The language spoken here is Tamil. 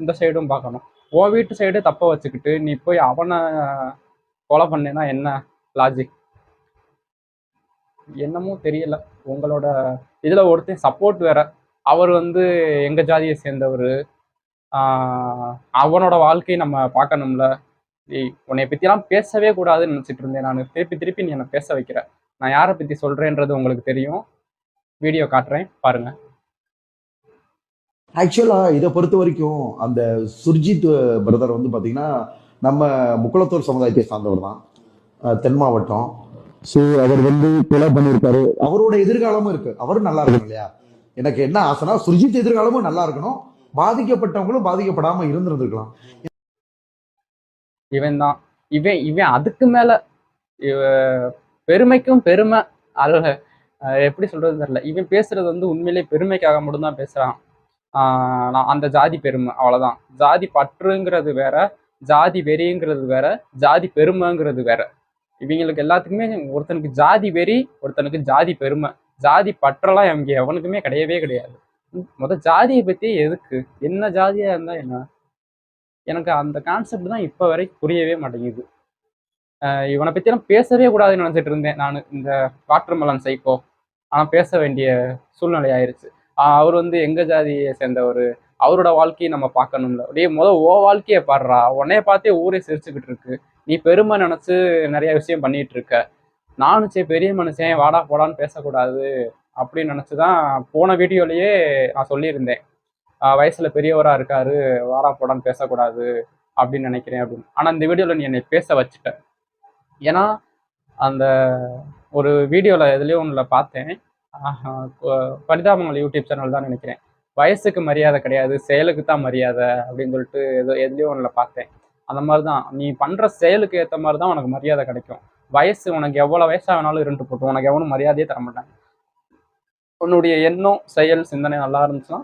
இந்த சைடும் பார்க்கணும். ஓ வீட்டு சைடு தப்ப வச்சுக்கிட்டு நீ போய் அவனை கொலை பண்ணேன்னா என்ன லாஜிக் என்னமோ தெரியல. உங்களோட இதுல ஒருத்தன் சப்போர்ட் வேற. அவர் வந்து எங்க ஜாதியை சேர்ந்தவர். அவனோட வாழ்க்கையை நம்ம பார்க்கணும்ல. உன்னை உன்னைய பத்திலாம் பேசவே கூடாதுன்னு நினைச்சிட்டு இருந்தேன் நான். திருப்பி திருப்பி நீ என்னை பேச வைக்கிற. நான் யாரை பத்தி சொல்கிறேன்றது உங்களுக்கு தெரியும். வீடியோ காட்டுறேன். பாருங்க. ஆக்சுவலா இதை பொறுத்த வரைக்கும் அந்த சுர்ஜித் பிரதர் வந்து பாத்தீங்கன்னா நம்ம முக்குளத்தூர் சமுதாயத்தை சார்ந்தவர் தான். தென் மாவட்டம். ஸோ அவர் வந்து கொலை பண்ணியிருக்காரு. அவரோட எதிர்காலமும் இருக்கு. அவரும் நல்லா இருக்கணும் இல்லையா? எனக்கு என்ன ஆசைனா சுர்ஜித் எதிர்காலமும் நல்லா இருக்கணும். பாதிக்கப்பட்டவங்களும் பாதிக்கப்படாம இருந்திருந்திருக்கலாம். இவன் தான். இவன் இவன் அதுக்கு மேல இவ- பெருமைக்கும் பெருமை அல்ல அஹ் எப்படி சொல்றது தெரியல. இவன் பேசுறது வந்து உண்மையிலே பெருமைக்காக மட்டும்தான் பேசுறான். நான் அந்த ஜாதி பெருமை அவ்வளோதான் ஜாதி பற்றுங்கிறது வேற ஜாதி வெறிங்கிறது வேற ஜாதி பெருமைங்கிறது வேற. இவங்களுக்கு எல்லாத்துக்குமே ஒருத்தனுக்கு ஜாதி வெறி ஒருத்தனுக்கு ஜாதி பெருமை. ஜாதி பற்றெல்லாம் இவங்க எவனுக்குமே கிடையவே கிடையாது. முத ஜாதியை பற்றி எதுக்கு? என்ன ஜாதியாக இருந்தால் என்ன? எனக்கு அந்த கான்செப்ட் தான் இப்போ வரைக்கும் புரியவே மாட்டேங்குது. இவனை பற்றிலாம் பேசவே கூடாதுன்னு நினச்சிட்டு இருந்தேன் நான். இந்த வாட்டர்மெலன் சைக்கோ. ஆனால் பேச வேண்டிய சூழ்நிலை ஆயிடுச்சு அவர் வந்து எங்கள் ஜாதியை சேர்ந்தவர்? அவரோட வாழ்க்கையை நம்ம பார்க்கணும்ல. அப்படியே முதல் ஓ வாழ்க்கையை பாடுறா உன்னைய பார்த்தே ஊரே சிரிச்சுக்கிட்டு இருக்கு. நீ பெருமை நினச்சி நிறைய விஷயம் பண்ணிட்டு இருக்க. நானும் சரி பெரிய மனுஷன் வாடா போடான்னு பேசக்கூடாது அப்படின்னு நினச்சி தான் போன வீடியோலையே நான் சொல்லியிருந்தேன். வயசில் பெரியவராக இருக்காரு வாடா போடான்னு பேசக்கூடாது அப்படின்னு நினைக்கிறேன் அப்படின்னு. ஆனால் இந்த வீடியோவில் நீ என்னை பேச வச்சுட்ட. ஏன்னா அந்த ஒரு வீடியோவில் எதுலேயோ ஒன்றில் பார்த்தேன். பரிதாபங்கள் யூடியூப் சேனல் தான் நினைக்கிறேன். வயசுக்கு மரியாதை கிடையாது செயலுக்கு தான் மரியாதை அப்படின்னு சொல்லிட்டு ஏதோ எதுலேயோ ஒன்றில் பார்த்தேன். அந்த மாதிரி தான் நீ பண்ணுற செயலுக்கு ஏற்ற மாதிரி தான் உனக்கு மரியாதை கிடைக்கும். வயசு உனக்கு எவ்வளோ வயசாக வேணாலும் இருந்துட்டு போட்டோம். உனக்கு எவனும் மரியாதையே தர மாட்டாங்க. உன்னுடைய எண்ணம் செயல் சிந்தனை நல்லா இருந்துச்சுன்னா